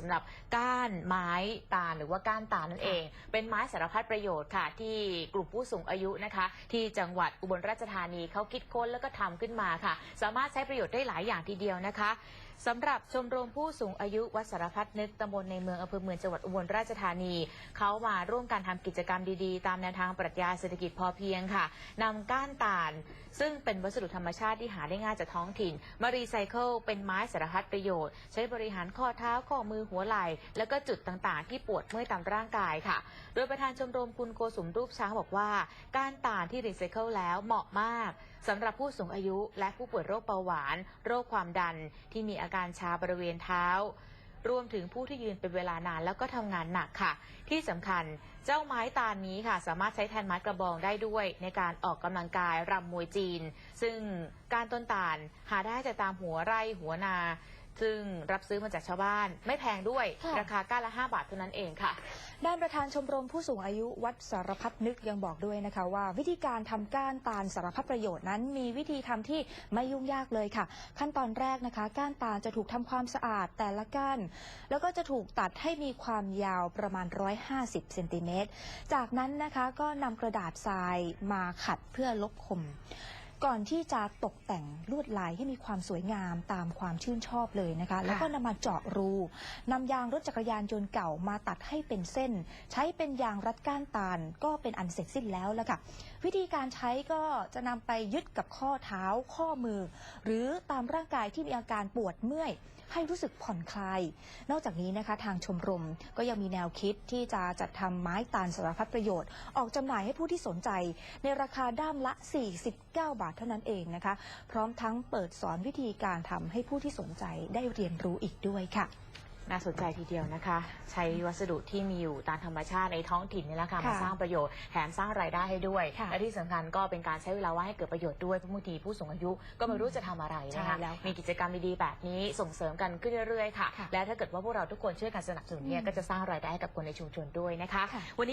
สำหรับก้านไม้ตาลหรือว่าก้านตาลนั่นเอง เป็นไม้สารพัดประโยชน์ค่ะ ที่กลุ่มผู้สูงอายุนะคะ ที่จังหวัดอุบลราชธานีเขาคิดค้นแล้วก็ทำขึ้นมาค่ะ สามารถใช้ประโยชน์ได้หลายอย่างทีเดียวนะคะสำหรับชมรมผู้สูงอายุวัดสารพัดนึกตำบลในเมืองอำเภอเมืองจังหวัดอุบลราชธานี เขามาร่วมกันทำกิจกรรมดีๆ ตามแนวทางปรัชญาเศรษฐกิจพอเพียงค่ะนำก้านตาล ซึ่งเป็นวัสดุธรรมชาติที่หาได้ง่ายจากท้องถิ่น มารีไซเคิลเป็นไม้สารพัดประโยชน์ ใช้บริหารข้อเท้าข้อมือือหัวไหล่แล้วก็จุดต่างๆ ที่ปวดเมื่อยตามร่างกายค่ะ โดยประธานชมรมคุณโกสุมรูปช้างบอกว่า กานตาลที่รีไซเคิลแล้วเหมาะมากสำหรับผู้สูงอายุและผู้ป่วยโรคเบาหวาน โรคความดันที่มีอาการชาบริเวณเท้ารวมถึงผู้ที่ยืนเป็นเวลานานแล้วก็ทำงานหนักค่ะ ที่สำคัญเจ้าไม้ตาลนี้ค่ะ สามารถใช้แทนไม้กระบองได้ด้วย ในการออกกำลังกายรำมวยจีน ซึ่งการต้นตาลหาได้จากตามหัวไร่หัวนา ซึ่งรับซื้อมาจากชาวบ้านไม่แพงด้วยค่ะ ราคาก้านละ 5 บาทเท่านั้นเองค่ะ ด้านประธานชมรมผู้สูงอายุวัดสารพัดนึกยังบอกด้วยนะคะ ว่าวิธีการทำก้านตาลสารพัดประโยชน์นั้น มีวิธีทำที่ไม่ยุ่งยากเลยค่ะ ขั้นตอนแรกนะคะ ก้านตาลจะถูกทำความสะอาดแต่ละก้านแล้วก็จะถูกตัดให้มีความยาวประมาณ 150เซนติเมตรจากนั้นนะคะก็นำกระดาษทรายมาขัดเพื่อลบคม ก่อนที่จะตกแต่งลวดลายให้มีความสวยงามตามความชื่นชอบเลยนะคะ แล้วก็นำมาเจาะรูนำยางรถจักรยานยนต์เก่ามาตัดให้เป็นเส้น ใช้เป็นยางรัดก้านตาล ก็เป็นอันเสร็จสิ้นแล้วละค่ะ วิธีการใช้ก็จะนำไปยึดกับข้อเท้าข้อมือ หรือตามร่างกายที่มีอาการปวดเมื่อย ให้รู้สึกผ่อนคลาย นอกจากนี้นะคะทางชมรมก็ยังมีแนวคิดที่จะจัดทำไม้ตาลสารพัดประโยชน์ ออกจำหน่ายให้ผู้ที่สนใจ ในราคาด้ามละ 49 บาทเท่านั้นเองนะคะ พร้อมทั้งเปิดสอนวิธีการทำให้ผู้ที่สนใจได้เรียนรู้อีกด้วยค่ะ น่าสนใจทีเดียวนะคะ ใช้วัสดุที่มีอยู่ตามธรรมชาติในท้องถิ่นนี่แหละค่ะค่ะมาสร้างประโยชน์แถมสร้างรายได้ให้ด้วย ค่ะ และที่สำคัญก็เป็นการใช้เวลาว่างให้เกิดประโยชน์ด้วยเพราะบางทีผู้สูงอายุก็ไม่รู้จะทำอะไรนะคะใช่แล้วค่ะมีกิจกรรมดีๆแบบนี้ส่งเสริมกันขึ้นเรื่อยๆค่ะ ค่ะและถ้าเกิดว่าพวกเราทุกคนช่วยกันสนับสนุนเนี่ยอืมก็จะสร้างรายได้ให้กับคนในชุมชนด้วยนะคะค่ะ วันนี้